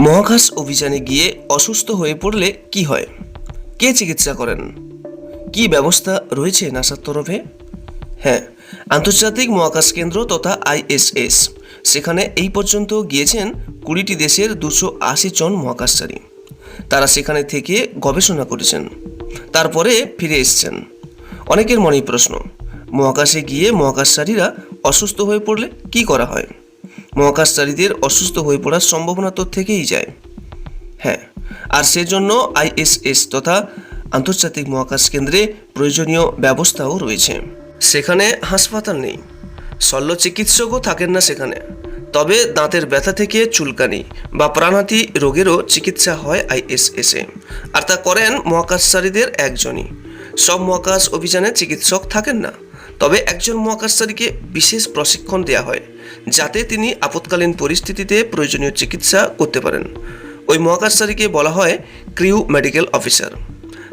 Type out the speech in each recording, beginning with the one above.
মহাকাশ অভিযানে গিয়ে অসুস্থ হয়ে পড়লে কি হয়? কে চিকিৎসা করেন? কি ব্যবস্থা রয়েছে নাসার তরফে? হ্যাঁ আন্তর্জাতিক মহাকাশ কেন্দ্র তথা আইএসএস। সেখানে এই পর্যন্ত গিয়েছেন কুড়িটি দেশের দুশো আশি জন মহাকাশচারী। তারা সেখানে থেকে গবেষণা করেছেন। তারপরে ফিরে এসছেন। অনেকের মনেই প্রশ্ন, মহাকাশে গিয়ে মহাকাশচারীরা অসুস্থ হয়ে পড়লে কি করা হয়? মহাকাশচারীদের অসুস্থ হয়ে পড়ার সম্ভাবনা তো থেকেই যায়। হ্যাঁ আর সেজন্য আইএসএস তথা আন্তর্জাতিক মহাকাশ কেন্দ্রে প্রয়োজনীয় ব্যবস্থাও রয়েছে। সেখানে হাসপাতাল নেই। শল্য চিকিৎসকও থাকেন না সেখানে। তবে দাঁতের ব্যথা থেকে চুলকানি বা প্রাণাতি রোগেরও চিকিৎসা হয় আইএসএসে। আর তা করেন মহাকাশচারীদের একজনই। সব মহাকাশ অভিযানে চিকিৎসক থাকেন না। তবে একজন মহাকাশচারীকে বিশেষ প্রশিক্ষণ দেওয়া হয়, যাতে তিনি আপৎকালীন পরিস্থিতিতে প্রয়োজনীয় চিকিৎসা করতে পারেন। ওই মহাকাশচারীকে বলা হয় ক্রিউ মেডিকেল অফিসার।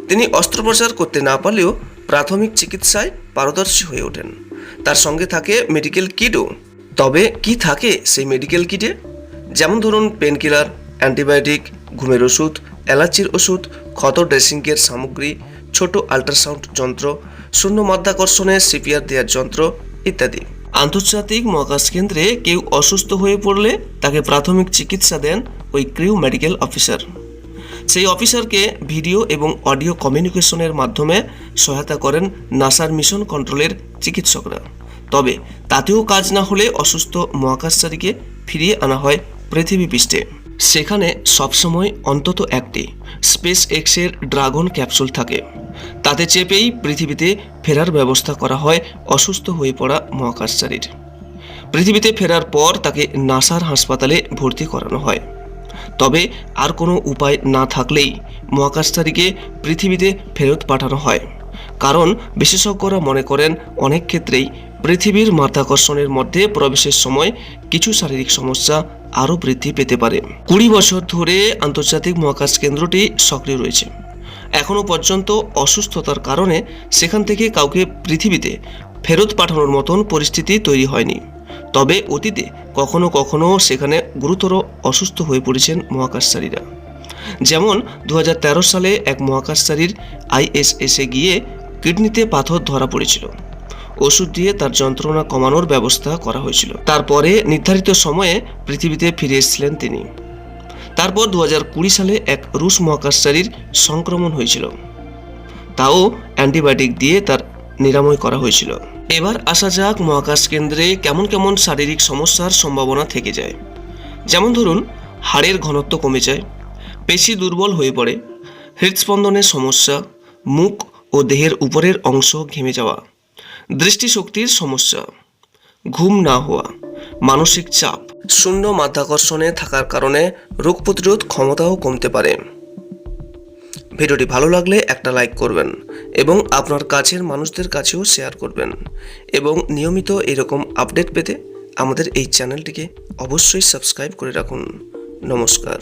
তিনি অস্ত্রোপচার করতে না পারলেও প্রাথমিক চিকিৎসায় পারদর্শী হয়ে ওঠেন। তার সঙ্গে থাকে মেডিকেল কিটও। তবে কি থাকে সেই মেডিকেল কিটে? যেমন ধরুন পেনকিলার অ্যান্টিবায়োটিক, ঘুমের ওষুধ অ্যালার্জির ওষুধ ক্ষত ড্রেসিংয়ের সামগ্রী, ছোট আল্ট্রাসাউন্ড যন্ত্র, শূন্য মাধ্যাকর্ষণে সিপিআর দেওয়ার যন্ত্র ইত্যাদি। আন্তর্জাতিক মহাকাশ কেন্দ্রে কেউ অসুস্থ হয়ে পড়লে তাকে প্রাথমিক চিকিৎসা দেন ওই ক্রিউ মেডিকেল অফিসার। সেই অফিসারকে ভিডিও এবং অডিও কমিউনিকেশনের মাধ্যমে সহায়তা করেন নাসার মিশন কন্ট্রোলের চিকিৎসকরা। তবে তাতেও কাজ না হলে অসুস্থ মহাকাশচারীকে ফিরিয়ে আনা হয় পৃথিবী পৃষ্ঠে। সেখানে সবসময় অন্তত একটি স্পেস এক্সের ড্রাগন ক্যাপসুল থাকে। তাতে চেপেই পৃথিবীতে ফেরার ব্যবস্থা করা হয় অসুস্থ হয়ে পড়া মহাকাশচারীর। পৃথিবীতে ফেরার পর তাকে নাসার হাসপাতালে ভর্তি করানো হয়। তবে আর কোনো উপায় না থাকলেই মহাকাশচারীকে পৃথিবীতে ফেরত পাঠানো হয়। কারণ বিশেষজ্ঞরা মনে করেন অনেক ক্ষেত্রেই পৃথিবীর মাধ্যাকর্ষণের মধ্যে প্রবেশের সময় কিছু শারীরিক সমস্যা আরও বৃদ্ধি পেতে পারে। কুড়ি বছর ধরে আন্তর্জাতিক মহাকাশ কেন্দ্রটি সক্রিয় রয়েছে। এখনও পর্যন্ত অসুস্থতার কারণে সেখান থেকে কাউকে পৃথিবীতে ফেরত পাঠানোর মতন পরিস্থিতি তৈরি হয়নি। তবে অতীতে কখনো কখনো সেখানে গুরুতর অসুস্থ হয়ে পড়েছেন মহাকাশচারীরা। যেমন দু হাজার তেরো সালে এক মহাকাশচারীর আইএসএসে গিয়ে কিডনিতে পাথর ধরা পড়েছিল। ওষুধ দিয়ে তার যন্ত্রণা কমানোর ব্যবস্থা করা হয়েছিল। তারপরে নির্ধারিত সময়ে পৃথিবীতে ফিরে এসেছিলেন তিনি। তারপর দু সালে এক রুশ মহাকাশচারীর সংক্রমণ হয়েছিল। তাও অ্যান্টিবায়োটিক দিয়ে তার নিরাময় করা হয়েছিল। এবার আসা যাক মহাকাশ কেন্দ্রে কেমন কেমন শারীরিক সমস্যার সম্ভাবনা থেকে যায়। যেমন ধরুন, হাড়ের ঘনত্ব কমে যায়, পেশি দুর্বল হয়ে পড়ে, হৃদস্পন্দনের সমস্যা, মুখ ও দেহের উপরের অংশ ঘেমে যাওয়া। দৃষ্টিশক্তির সমস্যা। ঘুম না হওয়া, মানসিক চাপ, শূন্য মাধ্যাকর্ষণে থাকার কারণে রোগ প্রতিরোধ ক্ষমতাও কমতে পারে। ভিডিওটি ভালো লাগলে একটা লাইক করবেন এবং আপনার কাছের মানুষদের কাছেও শেয়ার করবেন এবং নিয়মিত এরকম আপডেট পেতে আমাদের এই চ্যানেলটিকে অবশ্যই সাবস্ক্রাইব করে রাখুন। নমস্কার।